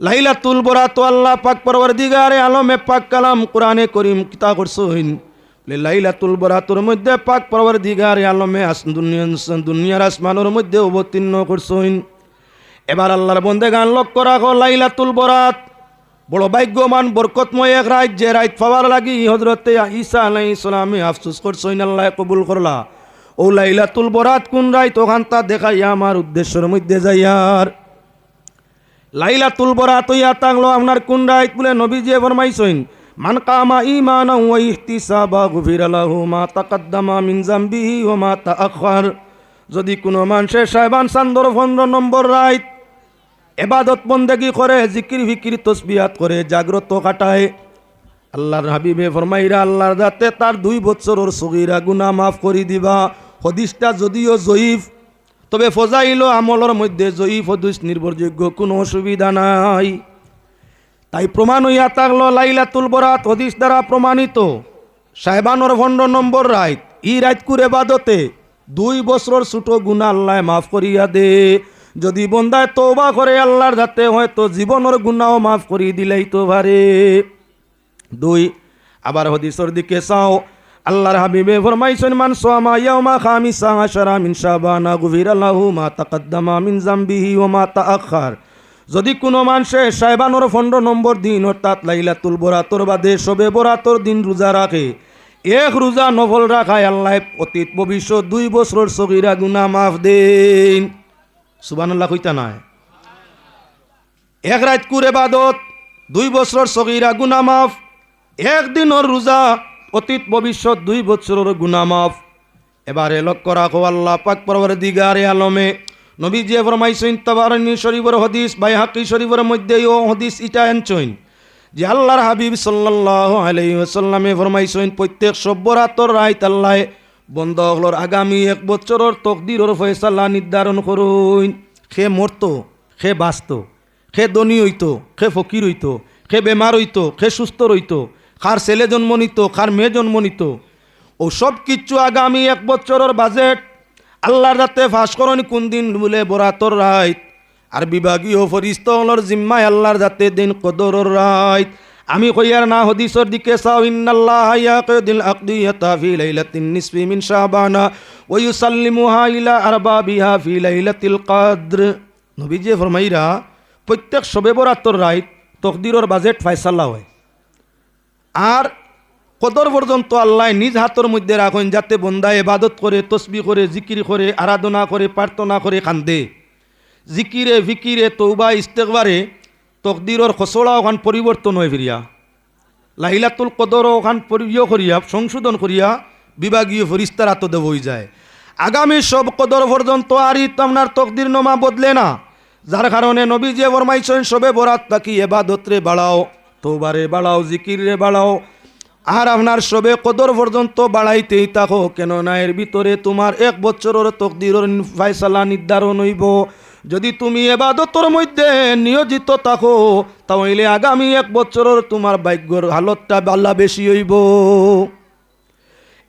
লাইলাতুল বরাত, আল্লাহ পাক পরওয়ারদিগারে আলমে পাক কালাম কোরআনে করিম কিতা করছইন বলে লাইলাতুল বরাতুর মধ্যে পাক পরওয়ারদিগারে আলমে আস দুনিয়া দুনিয়ার আসমানের মধ্যে অবতীর্ণ করছইন এবার আল্লাহর বন্দে গান লক্ষ্য রাখো, লাইলাতুল বরাত বড় ভাগ্যমান বরকতময় এক রাত, যে রাত পাওয়ার লাগি হজরতে ঈসা আলাই ইসলামে আফসুস করছইন আল্লাহ কবুল করলা। ও লাইলাতুল বরাত কোন রাত ওখান তা দেখাইয়া আমার উদ্দেশ্যের মধ্যে যাইয়ার। লাইলাতুল বরাত হইয়া তাংলো আপনার কোন রাত বলে নবীজি ফরমাইছইন মান কামা ইমান ওয়া ইহতিসাবা গুফিরা লাহু মা তাকাদ্দামা মিন জামবিহি ওয়া মা তাআখার যদি কোনো মানুষের সাহেবান চান্দর পনেরো নম্বর রাত এবাদত বন্দেগি করে, জিকির ফিকির তসবিয়াত করে, জাগ্রত কাটায়, আল্লাহর হাবিবে ফরমাইরা, আল্লাহর যাতে তার দুই বছরের সগিরা গুনা মাফ করে দিবা। হদিসটা যদিও জয়ীফ তবে ফজাইল আমলের মধ্যে জয়ীফ হদিস নির্ভরযোগ্য কোনো অসুবিধা নাই। তাই প্রমাণ হইয়া থাকল লাইলাতুল বরাত হদিস দ্বারা প্রমাণিত। সাহেবানোর ভণ্ড নম্বর রাইত, ই রাইত কুরে বাদতে দুই বছর ছোট গুণা আল্লাহ মাফ করিয়া দে। যদি বন্দায় তৌবা করে আল্লাহর যাতে হয়তো জীবনের গুণাও মাফ করি দিলেই তো ভারে দুই, আবার হদিসর দিকে চাও আল্লাহর হাবিবে ফরমাইছেন, মান সোয়ামা ইয়াউমা খামিসা আশারা মিন শাবানা, গুফিরা লাহু মা তাকাদ্দামা মিন জামবিহি ওয়া মা তাআখার। যদি কোনো মানুষে সাহেবানোর ফন্ড নম্বর দিন, অর্থাৎ লাইলাতুল বরাতর বাদে সবে বরাতর দিন রোজা রাখে। এক রোজা নফল রাখায় আল্লাহ অতীত, ভবিষ্যৎ দুই বছর সগিরা গুনা মাফ দেন। সুবানুল্লাহ কইতা নাই? এক রাত কুরে বাদত দুই বছর সগিরা গুনা মাফ, একদিনের রোজা অতীত, ভবিষ্যৎ দুই বছরের গুনা মাফ এবারে লক্ষ্য রাখো, আল্লাহ পাক পরবর দিগারে আলমে নবী যে ফরমাইছেন, তাবারানি শরীফের হদিস বাই হাকি শরীফের মধ্যেই ও হদিস ইটা আনছেন যে আল্লাহর হাবিব সাল্লাল্লাহু আলাইহি ওয়াসাল্লামে ফরমাইছেন, প্রত্যেক সব্বরাতর রাইত আল্লাহ বন্ধ হলোর আগামী এক বছরের তকদিরর ফয়সালা নির্ধারণ করুন। সে মরতো সে বাঁচত সে ধনী হইতো সে ফকির হইত সে বেমার হইতো সে সুস্থ রইতো খার ছেলে জন্ম নিত খার মেয়ে জন্ম নিত ও সব কিচ্ছু আগামী এক বছরের বাজেট আল্লাহর রাতে ফাঁস করণ কোন দিন বলে বরাতর রাইত আর বিভাগীয় ফরিস্তলর জিম্মায় আল্লাহর যাতে দিন কদরর রাইত আমি কইয়ার না হদিসর দিকে চাও, ইন্নাল্লাহ ইয়াকিদিল আকদিয়াতা ফি লাইলাতিন নিসফি মিন শাবানা ওয়া ইউসাল্লিমুহা ইলা আরবাবিহা ফি লাইলাতিল কদর। নবীজি ফরমাইরা, প্রত্যেক সবে বরাতর রাইত তকদিরর বাজেট ফায়সালা হয়। আর কদর পর্যন্ত আল্লাহ নিজ হাতের মধ্যে রাখেন যাতে বন্দা এবাদত করে, তসবি করে, জিকির করে, আরাধনা করে, প্রার্থনা করে কান্দে। জিকিরে, ফিকিরে তৌবা ইস্তেকবারে তকদিরর খসড়া ওখান পরিবর্তন হয়ে ফিরিয়া। লাহিলাতুল কদর ওখান পরিয় করিয়া, সংশোধন করিয়া বিভাগীয় ফরিস্তার আত দেব হয়ে যায়। আগামী সব কদর পর্যন্ত আর আপনার তকদির নমা বদলে না। যার কারণে নবী যে ফরমাইছেন, সবে বরাত তাকি এবাদতরে বাড়াও। তোবারে বাড়াও জিকিরে বাড়াও। আর আপনার সবে কদর পর্যন্ত বাড়াইতেই থাকো, কেননা এর ভিতরে তোমার এক বছরের তকদিরের ফায়সালা নির্ধারণ হইব। যদি তুমি এবাদতর মধ্যে নিয়োজিত থাকো, তাহলে আগামী এক বছরের তোমার ভাগ্যর হালতটা বাল্লা বেশি হইব।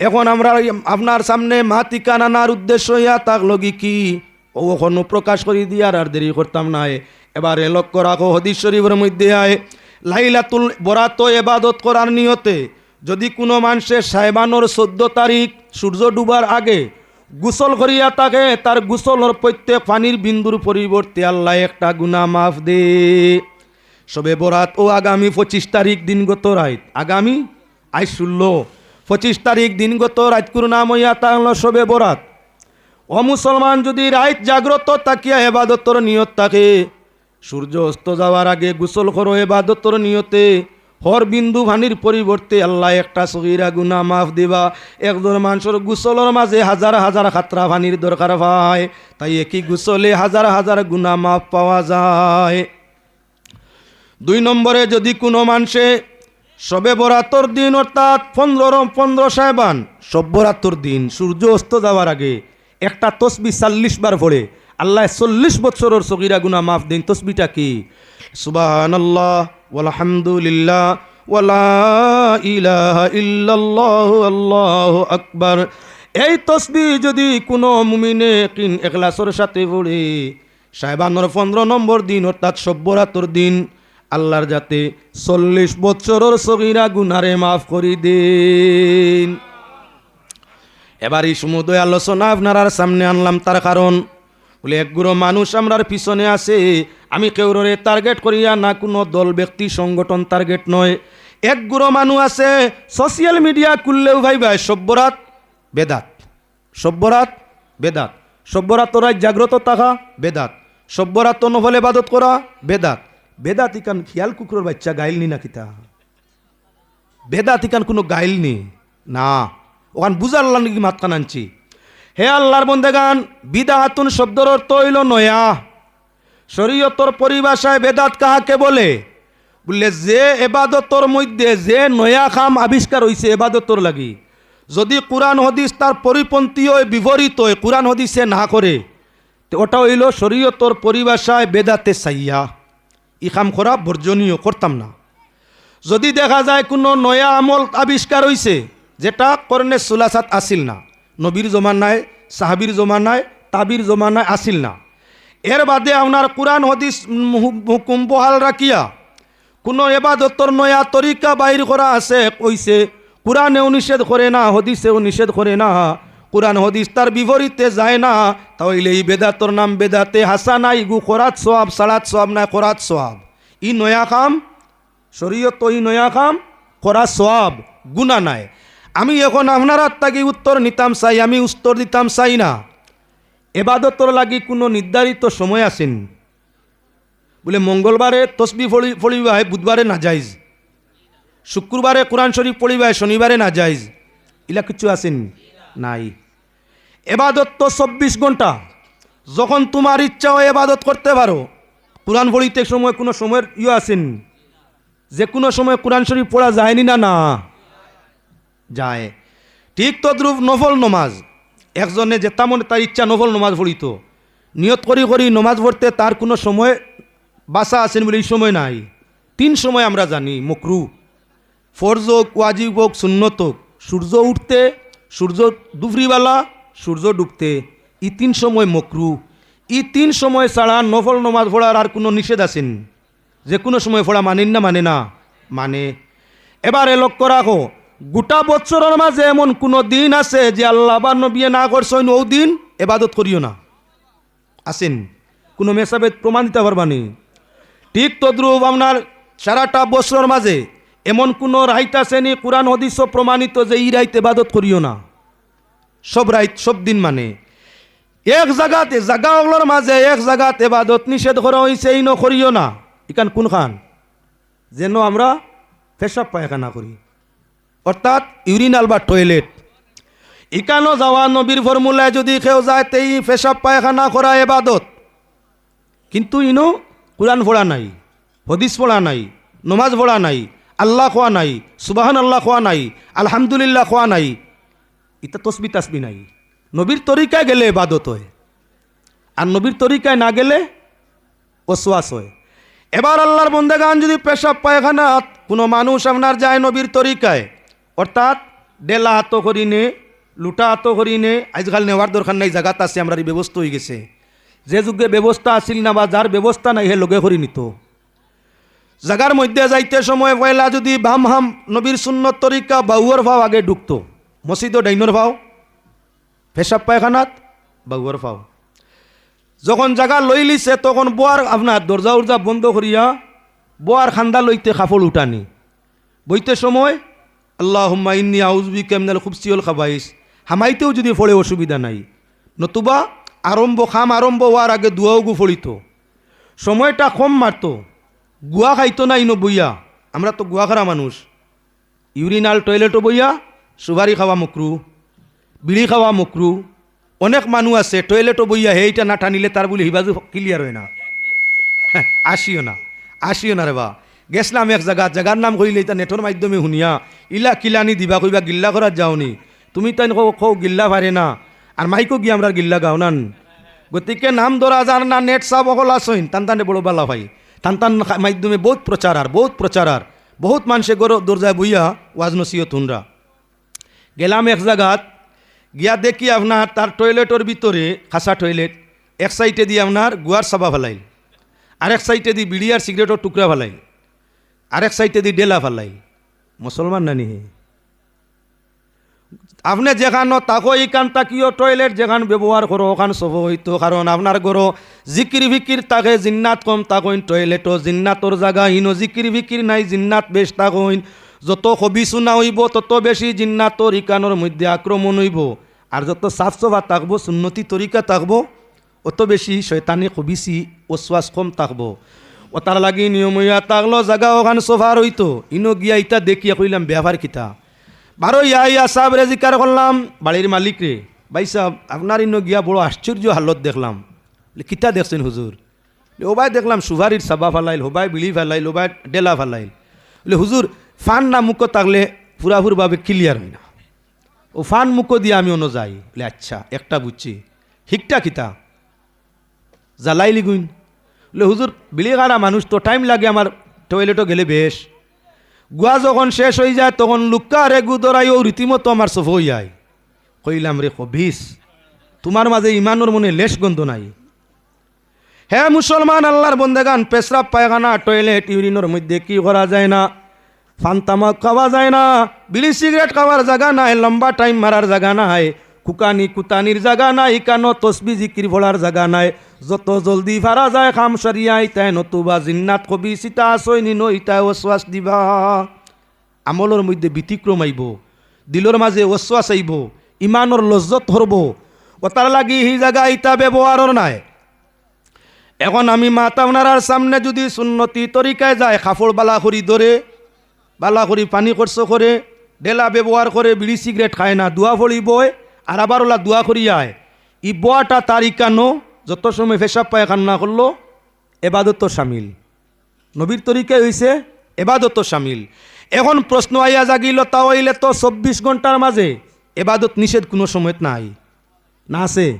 এখন আমরা আপনার সামনে মাতিকা নানার উদ্দেশ্য ইয়া তাক লগি কি? ওখানো প্রকাশ করি দিয়ার আর দেরি করতাম না এবারে লক্ষ্য রাখো, হদিস মধ্যে আয়। লাইলাতুল বরাত এবাদত করার নিয়তে, যদি কোনো মানুষের সাহেবানোর চোদ্দ তারিখ সূর্য ডুবার আগে গোসল করিয়া থাকে, তার গোসলের প্রত্যেক পানির বিন্দুর পরিবর্তে আল্লাহ একটা গুনা মাফ দে। সবে বরাত ও আগামী পঁচিশ তারিখ দিনগত রাত, আগামী আই ষোলো, পঁচিশ তারিখ দিনগত রাতকুর নাম হইয়া তাহল সবে বরাত। ও মুসলমান যদি রাত জাগ্রত তাকিয়া এবাদতর নিয়ত থাকে সূর্য অস্ত যাওয়ার আগে গোসল করো, এবাদতর নিয়তে। হর বিন্দু ভানির পরিবর্তে আল্লাহ একটা সগিরা গুনা মাফ দিবা। একজন মানুষের গুসলের মাঝে হাজার হাজার খাতরা ভানির দরকার পায় তাই একই গুসলে হাজার হাজার গুনা মাফ পাওয়া যায়। দুই নম্বরে, যদি কোনো মানুষে সবে বরাতর দিন, অর্থাৎ পনেরো পনেরো সাহেবান সব বরাতর দিন সূর্য অস্ত যাওয়ার আগে একটা তসবি চাল্লিশ বার পড়ে। আল্লাহ চল্লিশ বছরের সগিরা গুনা মাফ দিন, তসবিটা কি? সুবাহান আল্লাহ আকবার। এই তসবি যদি কোনো মুমিনে কিন এখলাসর সাথে পড়ে সাহেবানোর পনেরো নম্বর দিন, অর্থাৎ সভ্যরাতর দিন, আল্লাহর যাতে চল্লিশ বছরের সগিরা গুনারে মাফ করি দিন। এবার এই সমুদয় আলোচনা আপনার সামনে আনলাম, তার কারণ বলে একগুলো মানুষ আমরার পিছনে আছে। আমি কেউরে টার্গেট করিয়া না, কোনো দল, ব্যক্তি, সংগঠন টার্গেট নয়। একগুলো মানুষ আছে সোশিয়াল মিডিয়া খুললেও ভাই ভাই সভ্যরাত বেদাত। সভ্যরাত বেদাত। সভ্যরাত তোরা জাগ্রত থাকা বেদাত। সভ্যরাত তো নহলে বাদত করা বেদাত। বেদাত ইকান খেয়াল কুকুরের বাচ্চা গাইল নি না কিতা বেদাত ইকান কোনো গাইল নি? না। ওখান বুঝার নাকি মাতকান আনছি। হে আল্লাহর বন্দেগান, বিদাহাতুন শব্দর অর্থ হইল নয়া। শরীয়তর পরিভাষায় বেদাত কাহাকে বলে? বললে, যে এবাদতর মধ্যে যে নয়া খাম আবিষ্কার হইছে এবাদতর লাগি। যদি কোরআন হদিস তার পরিপন্থী হয় বিপরীত হয়, কোরআন হদিসে না করে ওটা হইল শরীয়তর পরিভাষায় বেদাতে সাইয়া। ই খাম করা বর্জনীয়, করতাম না। যদি দেখা যায় কোনো নয়া আমল আবিষ্কার হইছে, যেটা করণে সুলাসাত আসিল না নবীর জমানায় সাহাবির জমানায় তাবির জমানায় আসিল না। এর বাদে আপনার কোরআন, হদিস হুকুম বহাল রাখিয়া কোনো এবাদতর নয়া তরিকা বাইর করা আছে, কইছে, কোরআনেও নিষেধ করে না, হদিসেও নিষেধ করে না, কোরআন, হদিস তার বিপরীতে যায় না তাহলে এই বেদাতর নাম বেদাতে হাসা নাই, গু করাত সোয়াব সালাত সোয়াব না করাত সোয়াব ই নয়া কাম, শরীয়ত ই নয়া কাম করা সোয়াব গুণা নাই। আমি এখন আপনারা তাকে উত্তর নিতাম চাই, আমি উত্তর দিতাম চাই না। এবাদতর লাগি কোনো নির্ধারিত সময় আসেন। বলে মঙ্গলবারে তসবি ফলি ফলিবা হয় বুধবারে না যাইজ। শুক্রবারে কোরআন শরীফ পড়িবা হয় শনিবারে না যাইজ। ইলা কিছু আসেন? নাই। এবাদত তো চব্বিশ ঘণ্টা যখন তোমার ইচ্ছা হয় এবাদত করতে পারো। কোরআন পড়িতে সময় কোনো সময়ের ইয়ে আসেন। যে কোনো সময় কোরআন শরীফ পড়া যায়নি না না। যায়। ঠিক তদ্রূপ নফল নমাজ। একজনে যে তামনে তার ইচ্ছা নফল নমাজ পড়িত। নিয়ত করি করি নমাজ পড়তে তার কোনো সময় বাসা আছেন বলে এই সময় নাই। তিন সময় আমরা জানি, মকরু। ফরজ হোক, ওয়াজিব হোক, সুন্নত হোক, সূর্য উঠতে, সূর্য দুপুরিবেলা, সূর্য ডুবতে। ই তিন সময় মকরু। ই তিন সময় ছাড়া নফল নমাজ পড়ার আর কোনো নিষেধ আছেন? যে কোনো সময় পড়া মানেন না মানে না মানে। এবারে লক্ষ্য রাখো গোটা বছরের মাঝে এমন কোনো দিন আছে যে আল্লাহ বা নবিয়ে না করছেন ও দিন এবাদত করিও না। আসেন, কোনো মেসাবেদ প্রমাণ দিতে পারবানি ঠিক তদ্রুপ আপনার সারাটা বছরের মাঝে এমন কোনো রাইত আসেনি কোরআন, হদিস প্রমাণিত যে এই রাইত এবাদত করিও না। সব রাইত সব দিন মানে। এক জায়গাতে জায়গাগুলোর মাঝে এক জায়গাত এবাদত নিষেধ করা হয়েছে এই ন করিও না। ইকান কোন খান যেন আমরা পেশাব পায়খানা করি। অর্থাৎ ইউরিনাল বা টয়লেট। ইকানো যাওয়া নবীর ফর্মুলায় যদি কেউ যায়, তেই পেশাব পায়খানা করা এবাদত। কিন্তু ইনো কোরআন পড়া নাই, হদিস পড়া নাই, নমাজ পড়া নাই, আল্লাহ খোয়া নাই সুবাহান আল্লাহ খোয়া নাই, আলহামদুলিল্লাহ খোয়া নাই, ইতা তসবি তাসবি নাই। নবীর তরিকায় গেলে এবাদত হয়। আর নবীর তরিকায় না গেলে ওসওয়াস হয়। এবার আল্লাহর বন্দেগান যদি পেশাব পায়খানা কোনো মানুষ আপনার যায় নবীর তরিকায় অর্থাৎ ডেলা হাত করি নে লুটা হাত করি নে আজকাল নেওয়ার দরকার নাই জায়গাত আছে আমরা ব্যবস্থা হয়ে গেছে। যে যুগে ব্যবস্থা আসিল না বা যার ব্যবস্থা নাই, হে লগে করি নিত জাগার মধ্যে যাইতে সময় পয়লা যদি বাম হাম নবীর সুন্নত তরিকা বাউর ভাও আগে ঢুকতো। মসজিদ ডাইনোর ভাও পেশাব পায়খানাত বাউর ভাও যখন জায়গা লই লিছে, তখন বোয়ার আপনার দরজা উর্জা বন্ধ করিয়া বোয়ার খান্দা লইতে কাপড় উঠানি। বইতে সময় আল্লাহ হুম্মা ইন্নি আউজবি কেমনাল খুব সিওল খাবাইস। হামাইতেও যদি ফলে অসুবিধা নাই। নতুবা আরম্ভ খাম আরম্ভ হওয়ার আগে দুয়াও গু ফলিত। সময়টা কম মারতো। গুয়া খাইতো না ইনো বইয়া। আমরা তো গুয়া খারা মানুষ। ইউরিনাল টয়লেটও বইয়া সুবারি খাওয়া মকরু বিড়ি খাওয়া মকরু। অনেক মানুষ আছে টয়লেটও বইয়া সেইটা না টানিলে তার বলে হিবাজু ক্লিয়ার হয় না। হ্যাঁ, আসিও না। আসিও না রে বা। গেছলাম এক জায়গা জায়গার নাম কইলে এটা নেটর মাধ্যমে শুনিয়া। ইলা কিলানি দিবা কইবা গিল্লা করার যাওনি। তুমি তাই কো গিল্লা পারে না। আর মাইকো গিয়ে আমরা গিল্লা গাও নান। গতিকে নাম ধরা যার না, নেট সাব অকল আসইন টান টানে বড় বালা ভাই। টান টান মাধ্যমে বহুত প্রচার আর বহুত প্রচার আর বহুত মানুষে গরো দরজায় বইয়া ওয়াজ নসিও গেলাম এক জায়গাত গিয়া দেখি আপনার তার টয়লেটের ভিতরে খাসা টয়লেট। এক সাইডে দিয়ে আপনার গুয়ার সাবা ফেলাইল। আরেক সাইডে দিয়ে বিড়ি আর সিগারেটের টুকরা ফেলাইল। আরেক সাইডে দিয়ে ডেলা ফালাই। মুসলমান নানি হে আপনি যেখানো তাকো ইকান তাকিও টয়লেট যেখান ব্যবহার করো, ওখান সব হইতো। কারণ আপনার গরো, জিকির ভিকির তাকে জিন্নাত কম তাকইন টয়লেটও জিন্নাতর জায়গা হিনো জিকির ভিকির নাই, জিন্নাত বেশ তাকইন যত হবি শুনা হইব, তত বেশি জিন্নাতর ইকানোর মধ্যে আক্রমণ হইব। আর যত সাফ সফা থাকব, সুন্নতি তরিকা থাকব, অত বেশি শয়তানি খবিসি ওশ্বাস কম থাকব। ও তার লাগি নিয়মইয়া থাকল জাগা ওখান সোফার হইতো ইনো গিয়া ইটা দেখিয়া কইলাম, ব্যবহার কিতা? বারো, ইয়া ইয়া, সাহেব রে, জিকার করলাম। বাড়ির মালিক রে। ভাই সাহেব, আপনার ইনো গিয়া বড় আশ্চর্য হালত দেখলাম। কিতা দেখছেন হুজুর? ওবাই দেখলাম, সুভারির সাবা ফালাইল হোবাই বিলি ফালাইল, ওবাই ডেলা ফালাইল। বলে হুজুর, ফান না মুখ থাকলে পুরাপুরভাবে ক্লিয়ার হয় না। ও ফান মুখ দিয়ে আমি অন্য যাই। বলে আচ্ছা একটা বুঝছি। হিকটা কিতা? জ্বালাইলি গুইন। বলে হুজুর বিলি কাটা মানুষ তো টাইম লাগে আমার টয়লেটও গেলে বেশ। গুয়া যখন শেষ হয়ে যায়, তখন লুক্কা রে গুদরাই ও রীতিমতো আমার সফ হয়ে যায়। কইলাম রে কবিস, তোমার মাঝে ইমানোর মনে লেশ গন্ধ নাই। হ্যাঁ মুসলমান, আল্লাহর বন্দেগান, পেশরাব, পায়খানা টয়লেট ইউরিনের মধ্যে কি করা যায় না? ফান্তামাক খাওয়া যায় না বিড়ি সিগারেট খাওয়ার জায়গা নাই, লম্বা টাইম মারার জায়গা নাই। কুকানি কুতানির জাগা নাই, কানো তসবি জিকির ভোলার জাগা নাই। যত জলদি ফারা যায়, খাম সারিয়া ইতাই নতুবা জিন্নাত কবি সীতা আসই নিনো ইতাই ওশ্বাস দিবা। আমলের মধ্যে ব্যতিক্রম আইব দিলর মাঝে ওশ্বাস আইব ইমানর লজ্জত ধরব ও তার লাগি সেই জাগা ইতা ব্যবহারর নাই। এখন আমি মাতা ওনারার সামনে যদি সুন্নতি তরিকায় যায় কাপড় বালা করি ধরে বালা করি পানি খরচ করে ডেলা ব্যবহার করে বিড়ি সিগারেট খায় না দুয়া ফড়ি বয় আর আবার ওলা দুয়া করি আয়। ই বোয়াটা তার ইকানো যত সময় পায় কান্না করল, এবাদত সামিল। নবীর তরিকায় হয়েছে এবাদত সামিল। এখন প্রশ্ন আইয়া জাগিল, তাও হইলে তো চব্বিশ ঘণ্টার মাঝে এবাদত নিষেধ কোনো সময়ত নাই। না আছে?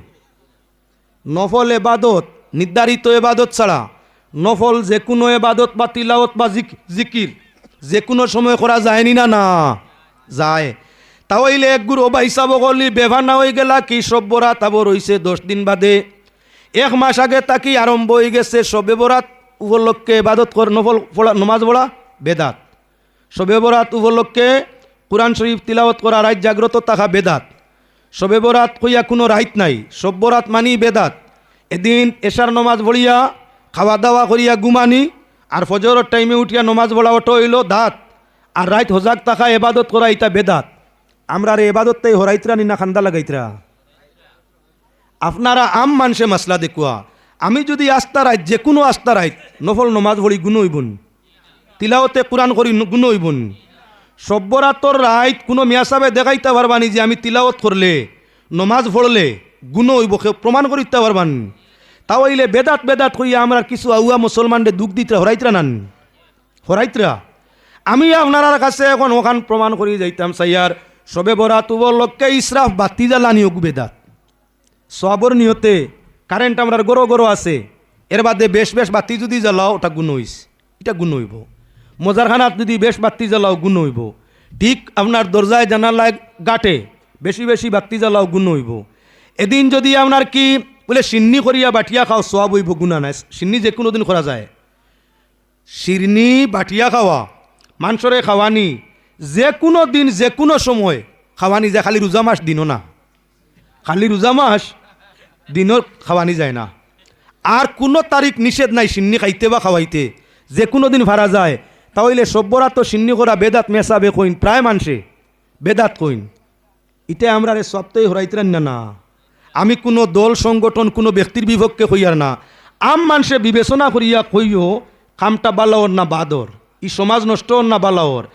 নফল এবাদত, নির্ধারিত এবাদত ছাড়া নফল যে কোনো এবাদত বা তিলাওত বা জিক- জিকির যে কোনো সময় করা যায়নি না? না। যায়। তাহলে এক গুরু বা হিসাব করলি বেভার না হয়ে গেলা, কি সব বরাত আবার রইছে দশ দিন বাদে। এক মাস আগে তাকি আরম্ভ হয়ে গেছে সবে বরাত উপলক্ষে এবাদত কর নফল পড়া নমাজ পড়া বেদাত। সবে বরাত উপলক্ষে কোরআন শরীফ তিলাওয়াত করা রাত জাগ্রত থাকা বেদাত। সবে বরাত কইয়া কোনো রাইত নাই সব বরাত মানি বেদাত। এদিন এশার নমাজ ভরিয়া খাওয়া দাওয়া করিয়া গুমানি আর ফজরের টাইমে উঠিয়া নমাজ পড়া ওটো হইল দাঁত। আর রাইত হজাক থাকা এবাদত করা ইটা বেদাত। আমরা আর এবাদত তাই হরাইতরা নিনা খান্দা লাগাইতরা। আপনারা আম মানুষে মাসলা দেখুয়া। আমি যদি আস্তা রাইত যে কোনো আস্তা রাইত, নফল নমাজ ভরি গুণ হইবন তিলাওতে কোরআন করি গুণ হইবন সব্বরাতর রাইত কোনো মিয়াসাবে দেখাইতে পারবানি যে আমি তিলাওত করলে, নমাজ পড়লে গুণ হইব প্রমাণ করিতে পারবান। তাও হইলে বেদাত বেদাত হইয়া আমরা কিছু আউয়া মুসলমানদের দুঃখ দিতে হরাইতরা নান। হরাইতরা। আমি আপনার কাছে এখন ওখান প্রমাণ করি যাইতাম, সাইয়ার। সবে বরাত উপলক্ষে ইসরাফ বাতি জ্বালানি হোক বেদাত সবর নিয়তে কারেন্ট আমরা গরো গরো আছে। এর বাদে বেশ বেশ বাতি যদি জ্বালাও ওটা গুণ হইস এটা গুণ হইব। মজারখানাত যদি বেশ বাতি জ্বালাও গুণ হইব। ঠিক আপনার দরজায় জানালায় গাটে বেশি বেশি বাতি জ্বালাও গুণ হইব। এদিন যদি আপনার কি বলে সিন্নি করিয়া বাটিয়া খাও সব হইব গুণা নাই। সিন্নি যে কোনো দিন করা যায়। শিরনি বাটিয়া খাওয়া, মাংসরে খাওয়ানি যে কোনো দিন যে কোনো সময়। খাওয়ানি যায় খালি রোজা মাস দিনও না। খালি রোজা মাস দিনও খাওয়ানি যায় না। আর কোনো তারিখ নিষেধ নাই, সিন্নি খাইতে বা খাওয়াইতে। যে কোনো দিন ভাড়া যায়। তাহলে সভ্যরা তো সিন্নি করা বেদাত মেসাবে কইন প্রায় মানুষে বেদাত কইন। এটা আমরা রে সপ্তাহে হরাইতেন না না। আমি কোনো দল, সংগঠন, কোনো ব্যক্তির বিভক্ষে হইয়ার না। আম মানুষে বিবেচনা করিয়া কইও, কামটা বালাওর না বাদর ই সমাজ নষ্ট না বালাওর।